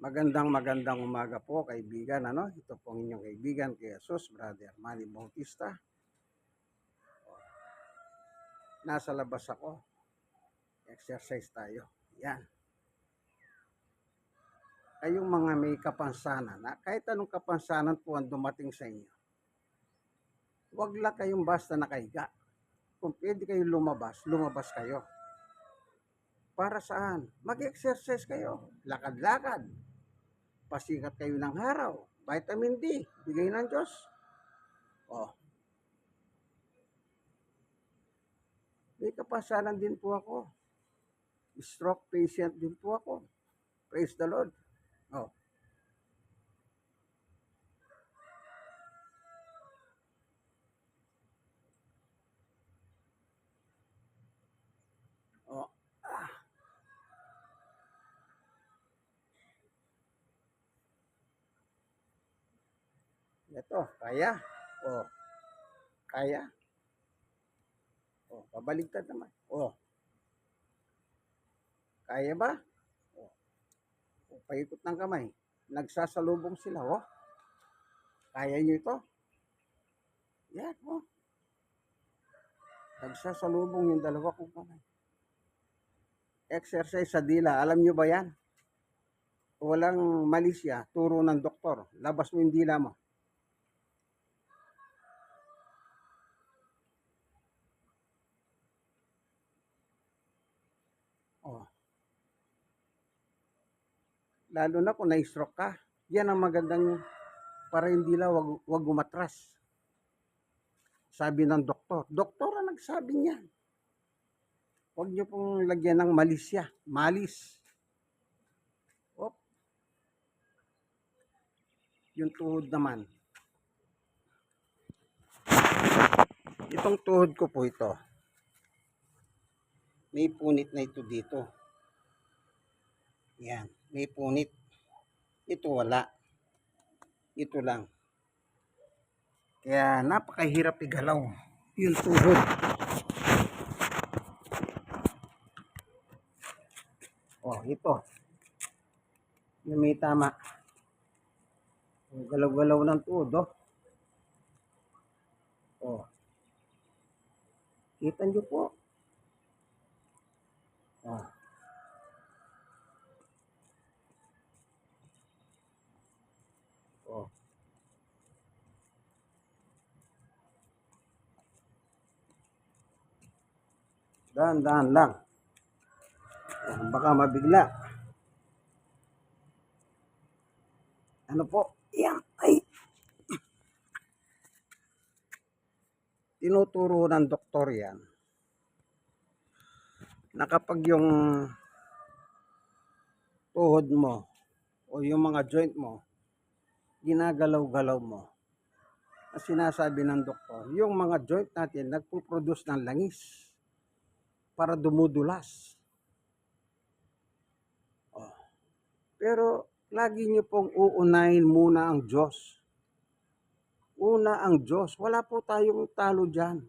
Magandang magandang umaga po kaibigan. Ano? Ito po ang inyong kaibigan kay Jesus, Brother Manny Bautista. Nasa labas ako. Exercise tayo. Yan. Kayong mga may kapansanan, na kahit anong kapansanan po ang dumating sa inyo, huwag lang kayong basta nakahiga. Kung pwede kayo lumabas, lumabas kayo. Para saan? Mag-exercise kayo. Lakad-lakad. Pasikat kayo ng araw. Vitamin D. Bigay ng Diyos. Oh. May kapasanan din po ako. Stroke patient din po ako. Praise the Lord. Oh. Oh. Ito, kaya. Oh. Kaya. Oh, pabaligtad naman. Oh. Kaya ba? Oh. oh paikot ng kamay. Nagsasalubong sila, oh. Kaya nyo ito? Yan, oh. Nagsasalubong yung dalawa kong kamay. Exercise sa dila. Alam nyo ba yan? Walang malisya. Turo ng doktor. Labas mo yung dila mo. Oh. Lalo na kung na-stroke ka. Yan ang magandang para hindi lang wag, wag umatras. Sabi ng doktor. Doktor ang nagsabi niyan. Huwag niyo pong lagyan ng malisya. Malis. Op. Yung tuhod naman. Itong tuhod ko po ito may punit na ito dito. Yan, may punit. Ito wala. Ito lang. Kaya napakahirap igalaw yung tuhod. Oh, ito. Yung may tama. Galaw-galaw ng tuhod, oh. Oh. Kita nyo po. Oh. Dahan-dahan lang. Baka mabigla. Ano po? Yan. Ay. Tinuturo ng doktor yan na kapag yung tuhod mo o yung mga joint mo ginagalaw-galaw mo ang sinasabi ng doktor yung mga joint natin nagpo-produce ng langis para dumudulas oh. pero lagi niyo pong uunahin muna ang Diyos una ang Diyos wala po tayong talo dyan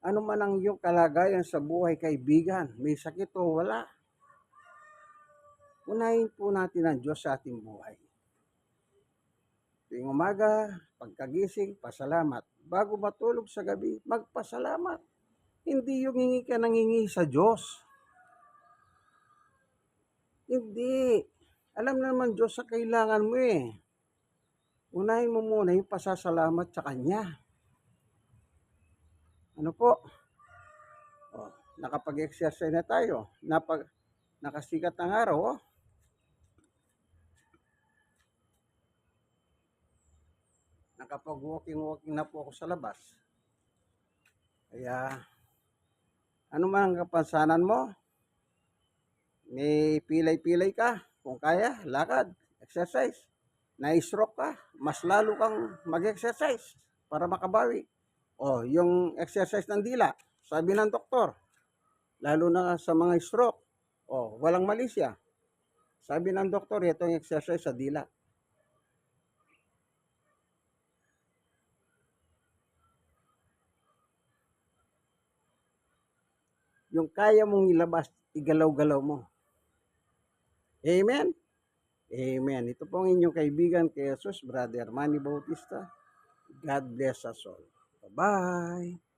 ano man ang iyong kalagayan sa buhay, kaibigan, may sakit o wala. Unahin po natin ang Diyos sa ating buhay. Tuwing umaga, pagkagising, pasalamat. Bago matulog sa gabi, magpasalamat. Hindi yung hingi ka nang hingi sa Diyos. Hindi. Alam naman Diyos sa kailangan mo eh. Unahin mo muna yung pasasalamat sa Kanya. Ano po? Oh, nakapag-exercise na tayo. Napag nakasikat ng araw, oh. Nakapag-walking-walking na po ako sa labas. Kaya, ano man ang kapansanan mo? May pilay-pilay ka. Kung kaya, lakad, exercise. Na-stroke ka, mas lalo kang mag-exercise para makabawi. Oh, yung exercise ng dila, sabi ng doktor, lalo na sa mga stroke, oh, walang malisya. Sabi ng doktor, ito yung exercise sa dila. Yung kaya mong ilabas, igalaw-galaw mo. Amen? Amen. Ito po ang inyong kaibigan kay Jesus, Brother Manny Bautista. God bless us all. Bye-bye.